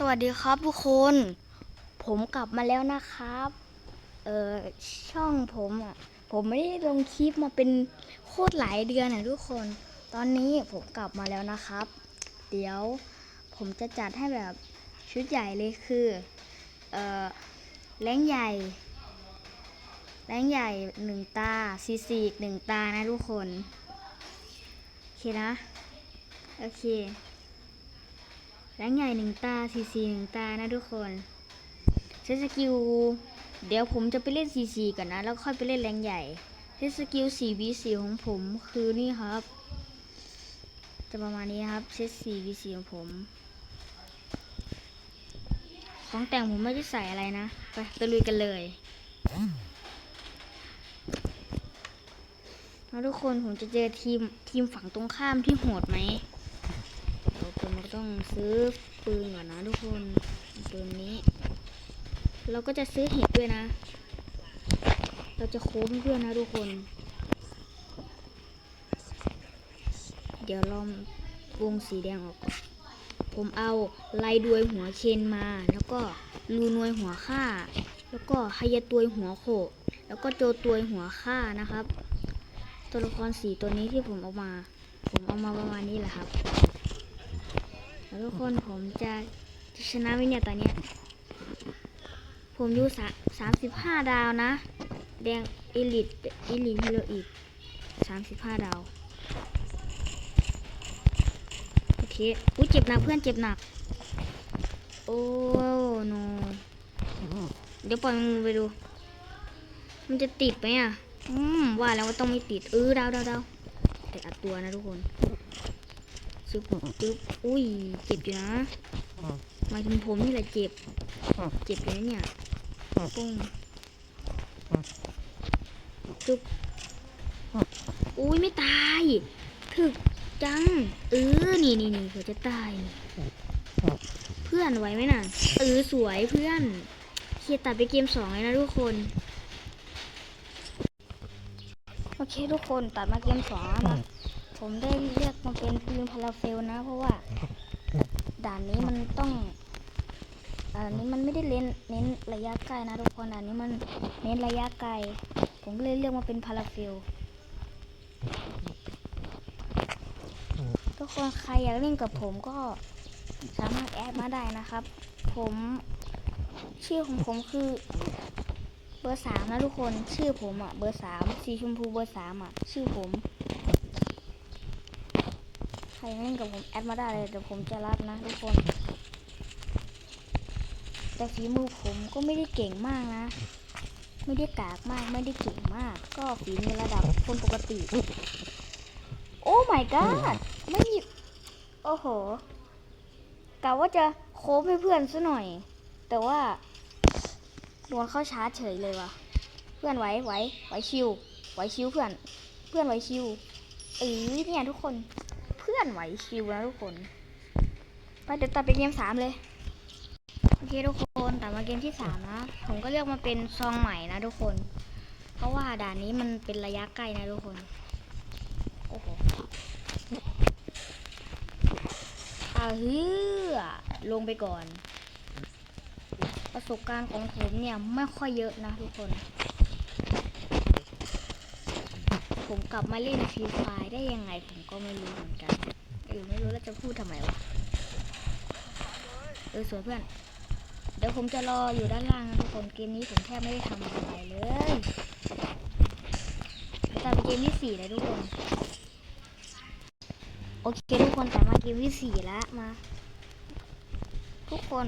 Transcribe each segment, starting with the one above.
สวัสดีครับทุกคน ผมกลับมาแล้วนะครับ เออช่องผมอะ ผมไม่ได้ลงคลิปมาเป็นโคตรหลายเดือนนะทุกคน ตอนนี้ผมกลับมาแล้วนะครับ เดี๋ยวผมจะจัดให้แบบชุดใหญ่เลยคือ เออแรงใหญ่ แรงใหญ่หนึ่งตาซีซีหนึ่งตานะทุกคน โอเคนะ โอเค แรงใหญ่หนึ่งตาซีซีหนึ่งตานะทุกคนเซสกิลเดี๋ยวผมจะไปเล่นซีซีก่อนนะ แล้วค่อยไปเล่นแรงใหญ่เซสกิล4 v 4ของผมคือนี่ครับ จะประมาณนี้ครับเซต4 v 4ของผม ของแต่งผมไม่ได้ใส่อะไรนะ ไปตะลุยกันเลยแล้วทุกคนผมจะเจอทีมทีมฝั่งตรงข้ามที่โหดไหม ต้องซื้อปืนก่อนนะทุกคนปืนนี้ เราก็จะซื้อเห็ดด้วยนะ เราจะโค้งด้วยนะทุกคน เดี๋ยวลองวงสีแดงออกก่อนผมเอาลายดวยหัวเคนมา แล้วก็รูนวยหัวข้าแล้วก็ไฮยาตวยหัวโขแล้วก็โจตวยหัวข้านะครับ ตัวละครสีตัวนี้ที่ผมเอามา ผมเอามาประมาณนี้แหละครับ ทุกคนผมจะชนะไหมเนี่ยตอนเนี้ยผมอยู่สาสามสิบห้าดาวนะ แดงเอลิทอีลิทฮีโรอีกสามสิบห้าดาวโอเคอุ้ยเจ็บหนักเพื่อนเจ็บหนัก โอ้โนเดี๋ยวปล่อยมือไปดู มันจะติดไหมอะ อืม ว่าแล้วว่าต้องไม่ติด เออดาวดาวดาวแต่อัดตัวนะทุกคน ซึบซึบอุ้ย เจ็บอยู่นะหมายถึงผมนี่แหละเจ็บ เจ็บเลยเนี่ยปุ้งซึบอุ้ยไม่ตาย ถึกจัง เออ นี่นี่นี่เขาจะตาย เพื่อนไหวไหมน่ะ เออ สวยเพื่อนเคียตัดไปเกมสองเลยนะทุกคน โอเคทุกคนตัดมาเกมสองแล้วนะ ผมได้เลือกมาเป็นปืนพาราเฟลนะ เพราะว่า ด่านนี้มันต้องอ่าอันนี้มันไม่ได้เน้นเน้นระยะไกลนะทุกคนด่านนี้มันเน้นระยะไกล ผมก็เลยเลือกมาเป็นพาราเฟลทุกคนใครอยากเล่นกับผมก็สามารถแอดมาได้นะครับ ผมชื่อของผมคือเบอร์สามนะทุกคนชื่อผมอะเบอร์สามสีชมพูเบอร์สามอะชื่อผมใค รอยากเล่นกับผมแอดมาได้เลยเดี๋ยวผมจะรับนะทุกคน แต่ฝีมือผมก็ไม่ได้เก่งมากนะ ไม่ได้กากมากไม่ได้เก่งมาก ก็ฝีมือระดับคนปกติ โอ้ my god ไม่มีโอ้โหกะว่าจะโค้งให้เพื่อนซะหน่อย แต่ว่าโดนเข้าชาร์จเฉยเลยว่ะ เพื่อนไหวไหวไหวชิวไหวชิวเพื่อน เพื่อนไหวชิวเออเนี่ยทุกคน อนไหวชิวนะทุกคนไปเดี๋ยวตัดไปเกมสามเลยโอเคทุกคนตัดมาเกมที่สามนะผมก็เลือกมาเป็นซองใหม่นะทุกคน เพราะว่าด่านนี้มันเป็นระยะใกล้นะทุกคนโอ้โหอาเฮือลงไปก่อน ประสบการณ์ของผมเนี่ยไม่ค่อยเยอะนะทุกคน ผมกลับมาเล่นฟรีไฟได้ยังไงผมก็ไม่รู้เหมือนกัน ออไม่รู้แล้วจะพูดทำไมวะเออสวยเพื่อน เดี๋ยวผมจะรออยู่ด้านล่างนะทุกคนเกมนี้ผมแทบไม่ได้ทำอะไรเลยแต่เป็นเกมที่สี่เลยทุกคนโอเคทุกคนแต่มาเกมที่สี่แล้วมาทุกคน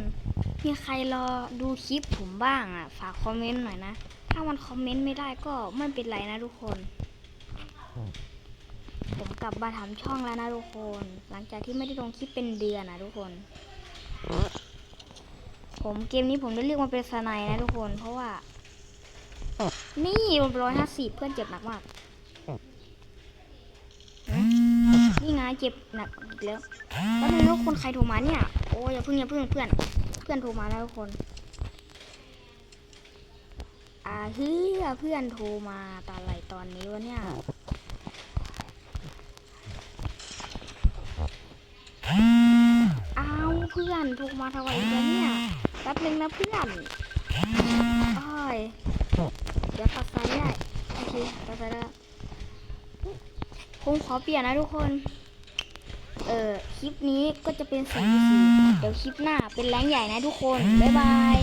มีใครรอดูคลิปผมบ้างอะ ฝากคอมเมนต์หน่อยนะ ถ้ามันคอมเมนต์ไม่ได้ก็ไม่เป็นไรนะทุกคน ผมกลับมาทำช่องแล้วนะทุกคน หลังจากที่ไม่ได้ลงคลิปเป็นเดือนนะทุกคน ผมเกมนี้ผมได้เลือกมาเป็นสไนนะทุกคน เพราะว่า นี่ร้อยห้าสิบเพื่อนเจ็บหนักมาก นี่ไงเจ็บหนักอีกแล้วแล้วนึงว่าคนใครโทรมาเนี่ย โอ้ยอย่าเพิ่งอย่าเพิ่งเพื่อน เพื่อนโทรมาแล้วทุกคนอ่าเฮ้ยเพื่อนโทรมาตอนไหนตอนนี้วะเนี่ยอ้าวเพื่ พื่อนโทร มาทำไมอีกแล้วเนี่ยแป๊บนึงนะเพื่อนโอ้ยเดี๋ยวปัดสายได้โอเคปัดสายได้ผมขอเปลี่ยนนะทุกคน เอ่อ คลิปนี้ก็จะเป็นสี่สี่เดี๋ยวคลิปหน้าเป็นแรงใหญ่นะทุกคน บ๊ายบาย